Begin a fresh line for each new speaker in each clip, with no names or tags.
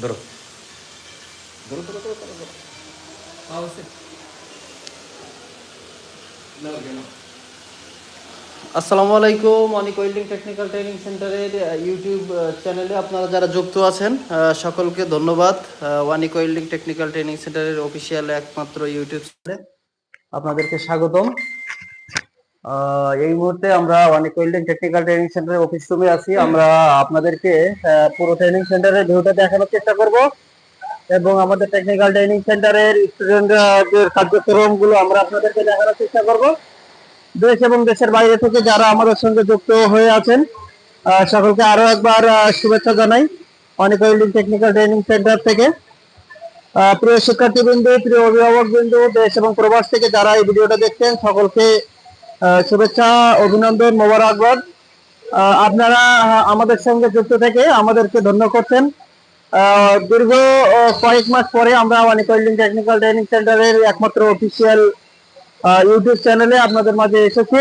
ধরো। ধরো ধরো ধরো ধরো ধরো। আসসালামু আলাইকুম অনিক ওয়েল্ডিং টেকনিক্যাল ট্রেনিং সেন্টারের ইউটিউব চ্যানেলে আপনারা যারা যুক্ত আছেন আহ, সকলকে ধন্যবাদ। ওয়ানিক ওয়েল্ডিং টেকনিক্যাল ট্রেনিং সেন্টারের অফিসিয়াল একমাত্র ইউটিউব চ্যানেলে আপনাদেরকে স্বাগতম। এই মুহূর্তে আমরা অনেক ওয়েল্ডিং টেকনিক্যাল ট্রেনিং সেন্টারের অফিস রুমে আছি। আমরা আপনাদেরকে পুরো ট্রেনিং সেন্টারের ভিউটা দেখানোর চেষ্টা করব। এবং আমাদের টেকনিক্যাল ট্রেনিং সেন্টারের স্টুডেন্টদের কার্যক্রমগুলো আমরা আপনাদেরকে দেখানোর চেষ্টা করব। দেশ এবং দেশের বাইরে থেকে যারা আমাদের সঙ্গে যুক্ত হয়ে আছেন সকলকে আরও একবার শুভেচ্ছা জানাই অনেক ওয়েল্ডিং টেকনিক্যাল ট্রেনিং সেন্টার থেকে। প্রিয় শিক্ষার্থীবৃন্দ, প্রিয় অভিভাবক বিন্দু দেশ এবং প্রবাস থেকে যারা এই ভিডিওটা দেখছেন, সকলকে শুভেচ্ছা, অভিনন্দন, মোবারকবাদ। আপনারা আমাদের সঙ্গে যুক্ত থেকে আমাদেরকে ধন্য করছেন। দীর্ঘ কয়েক মাস পরে আমরা ওয়েল্ডিং টেকনিক্যাল ট্রেনিং সেন্টারের একমাত্র অফিসিয়াল ইউটিউব চ্যানেলে আপনাদের মাঝে এসেছি।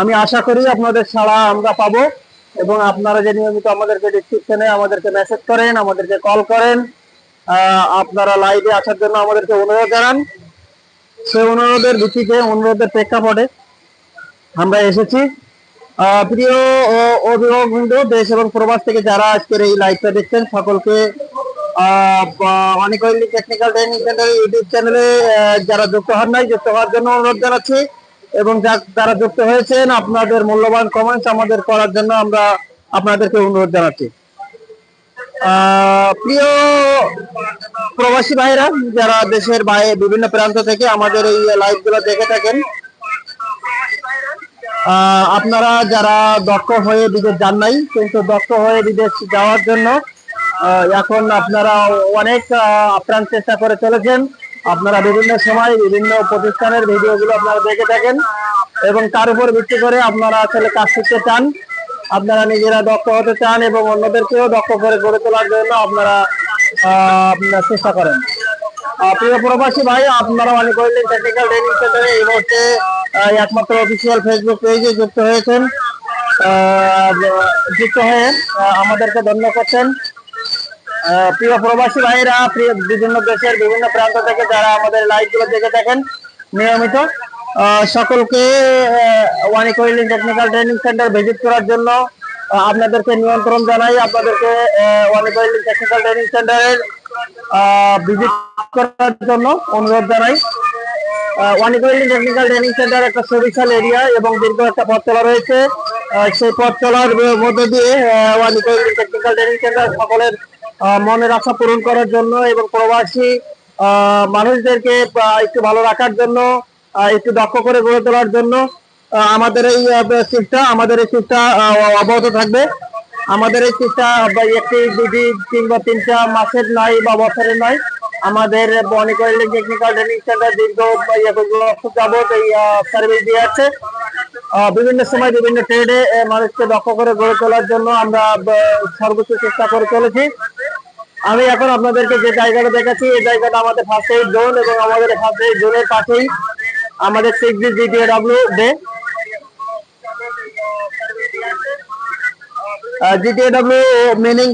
আমি আশা করি আপনাদের সাড়া আমরা পাবো এবং আপনারা যে নিয়মিত আমাদেরকে ডিসক্রিপশনে আমাদেরকে মেসেজ করেন, আমাদেরকে কল করেন আপনারা লাইভে আসার জন্য আমাদেরকে অনুরোধ জানান। সেই অনুরোধের ভিত্তিতে অনুরোধের প্রেক্ষাপটে আমরা এসেছি। প্রিয় অভিভাবক বৃন্দ দেশ এবং প্রবাস থেকে যারা আজকের এই লাইভটা দেখছেন, সকলকে অনেক টেকনিক্যাল ট্রেনিং সেন্টার ইউটিউব চ্যানেলে যারা যুক্ত হন নাই, যুক্ত হওয়ার জন্য অনুরোধ জানাচ্ছি। এবং যারা যুক্ত হয়েছেন, আপনাদের মূল্যবান কমেন্টস আমাদের করার জন্য আমরা আপনাদেরকে অনুরোধ জানাচ্ছি। প্রিয় প্রবাসী ভাইরা যারা দেশের বাইরে বিভিন্ন প্রান্ত থেকে আমাদের এই লাইভগুলো দেখে থাকেন আপনারা যারা দক্ষ হয়ে বিদেশ যান নাই, কিন্তু দক্ষ হয়ে বিদেশ যাওয়ার জন্য এখন আপনারা অনেক আপ্রাণ চেষ্টা করে চলেছেন। আপনারা বিভিন্ন সময় বিভিন্ন প্রতিষ্ঠানের ভিডিওগুলো আপনারা দেখে থাকেন এবং তার উপর ভিত্তি করে আপনারা আসলে কাজ শিখতে চান। আপনারা নিজেরা দক্ষ হতে চান এবং অন্যদেরকেও দক্ষ করে গড়ে তোলার জন্য আপনারা চেষ্টা করেন। প্রিয় প্রবাসী ভাই আপনারা অনেক ওয়েল্ডিং টেকনিক্যাল ট্রেনিং সেন্টারে এই মুহূর্তে একমাত্র অফিসিয়াল ফেসবুক পেজে যুক্ত হয়েছেন। যুক্ত হয়ে আমাদেরকে ধন্য করছেন। প্রিয় প্রবাসী ভাইরা প্রিয় বিভিন্ন দেশের বিভিন্ন প্রান্ত থেকে যারা আমাদের লাইভগুলো দেখে থাকেন, নিয়মিত। সকলকে Anik welding technical training centre visit করার জন্য আপনাদেরকে নিয়ন্ত্রণ জানাই। আপনাদেরকে ওয়ানিক ওয়েল্ডিং টেকনিক্যাল ট্রেনিং সেন্টারের ভিজিট করার জন্য অনুরোধ জানাই। Anik welding technical training centre একটা সুবিশাল এরিয়া এবং দীর্ঘ একটা পথ চলা রয়েছে। সেই পথ চলার মধ্য দিয়ে Anik welding technical training centre সকলের মনের আশা পূরণ করার জন্য এবং প্রবাসী মানুষদেরকে একটু ভালো রাখার জন্য একটু দক্ষ করে গড়ে তোলার জন্য আমাদের এই শিফটটা আমাদের এই শিফটটা অব্যাহত থাকবে। আমাদের এই শিফটটা একটি দুটি কিংবা তিনটা মাসের নয় বা বছরের নয়। আমাদের অনেক ওয়েল্ডিং টেকনিক্যাল ট্রেনিং সেন্টার দীর্ঘ যাবত এই সার্ভিস দিয়ে আছে। বিভিন্ন সময় বিভিন্ন ট্রেডে মানুষকে দক্ষ করে গড়ে তোলার জন্য আমরা সর্বোচ্চ চেষ্টা করে চলেছি। আমি এখন আপনাদেরকে যে জায়গাটা দেখাচ্ছি, এই জায়গাটা আমাদের ফার্স্ট এইড জোন এবং আমাদের ফার্স্ট এইড জোনের পাশেই আমাদের সিক্স ডে।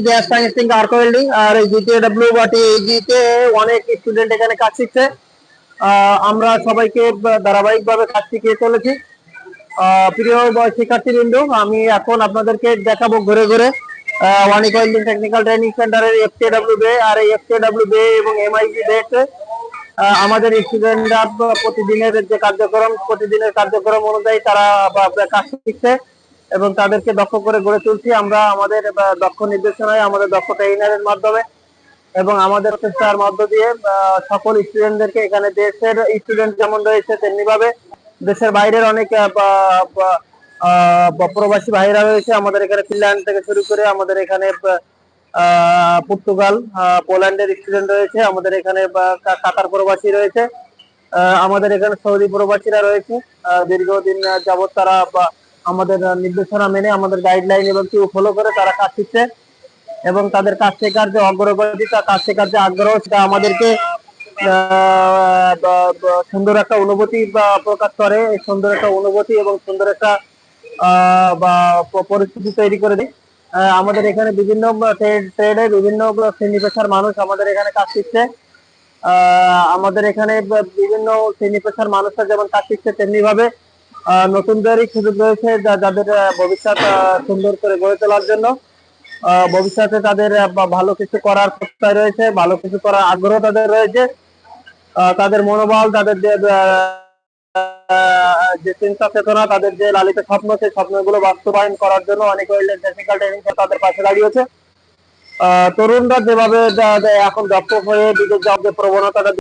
গ্যাস আর এই বা অনেক স্টুডেন্ট এখানে কাজ শিখছে। আমরা সবাইকে ধারাবাহিকভাবে কাজ শিখিয়ে চলেছি। প্রিয় শিক্ষার্থীবৃন্দ, আমি এখন আপনাদেরকে দেখাবো ঘুরে ঘুরে। ওয়ানিক ওয়েল্ডিং টেকনিক্যাল ট্রেনিং সেন্টারের এফটিডাব্লিউ বে আর এই এফটিডাব্লিউ বে এবং এমআইজি বেতে আমাদের স্টুডেন্টরা প্রতিদিনের যে কার্যক্রম, প্রতিদিনের কার্যক্রম অনুযায়ী তারা কাজ শিখছে এবং তাদেরকে দক্ষ করে গড়ে তুলছি। আমরা আমাদের দক্ষ নির্দেশনায় আমাদের দক্ষ ট্রেইনারের মাধ্যমে এবং আমাদের চেষ্টার মধ্য দিয়ে সকল স্টুডেন্টদেরকে এখানে দেশের স্টুডেন্ট যেমন রয়েছে, তেমনিভাবে দেশের বাইরের অনেক প্রবাসী ভাইরা রয়েছে। আমাদের এখানে ফিনল্যান্ড থেকে শুরু করে আমাদের এখানে পর্তুগাল পোল্যান্ডের স্টুডেন্ট রয়েছে, আমাদের এখানে কাতার প্রবাসী রয়েছে আমাদের এখানে সৌদি প্রবাসীরা রয়েছে দীর্ঘদিন যাবৎ তারা আমাদের নির্দেশনা মেনে আমাদের গাইডলাইন এবং কেউ ফলো করে তারা কাজ শিখছে এবং তাদের কাজ শেখার যে অগ্রগতি তা কাজ শেখার যে আগ্রহ, সেটা আমাদেরকে সুন্দর একটা অনুভূতি প্রকাশ করে সুন্দর একটা অনুভূতি এবং সুন্দর একটা পরিস্থিতি তৈরি করে দেয়। আমাদের এখানে বিভিন্ন ট্রেডে বিভিন্ন শ্রেণি পেশার মানুষ আমাদের এখানে কাজ শিখছে আমাদের এখানে বিভিন্ন শ্রেণি পেশার মানুষরা যেমন কাজ শিখছে তেমনি ভাবে নতুনদেরই সুযোগ রয়েছে যাদের ভবিষ্যৎ সুন্দর করে গড়ে তোলার জন্য। ভবিষ্যতে তাদের ভালো কিছু করার প্রত্যয় রয়েছে, ভালো কিছু করার আগ্রহ তাদের রয়েছে। তাদের মনোবল, তাদের যে চিন্তা চেতনা তাদের যে লালিত স্বপ্ন, সেই স্বপ্নগুলো বাস্তবায়ন করার জন্য অনেক টেকনিক্যাল ট্রেনিং তাদের পাশে দাঁড়িয়েছে। তরুণরা যেভাবে এখন দক্ষ হয়ে বিদেশ যাওয়ার প্রবণতাটা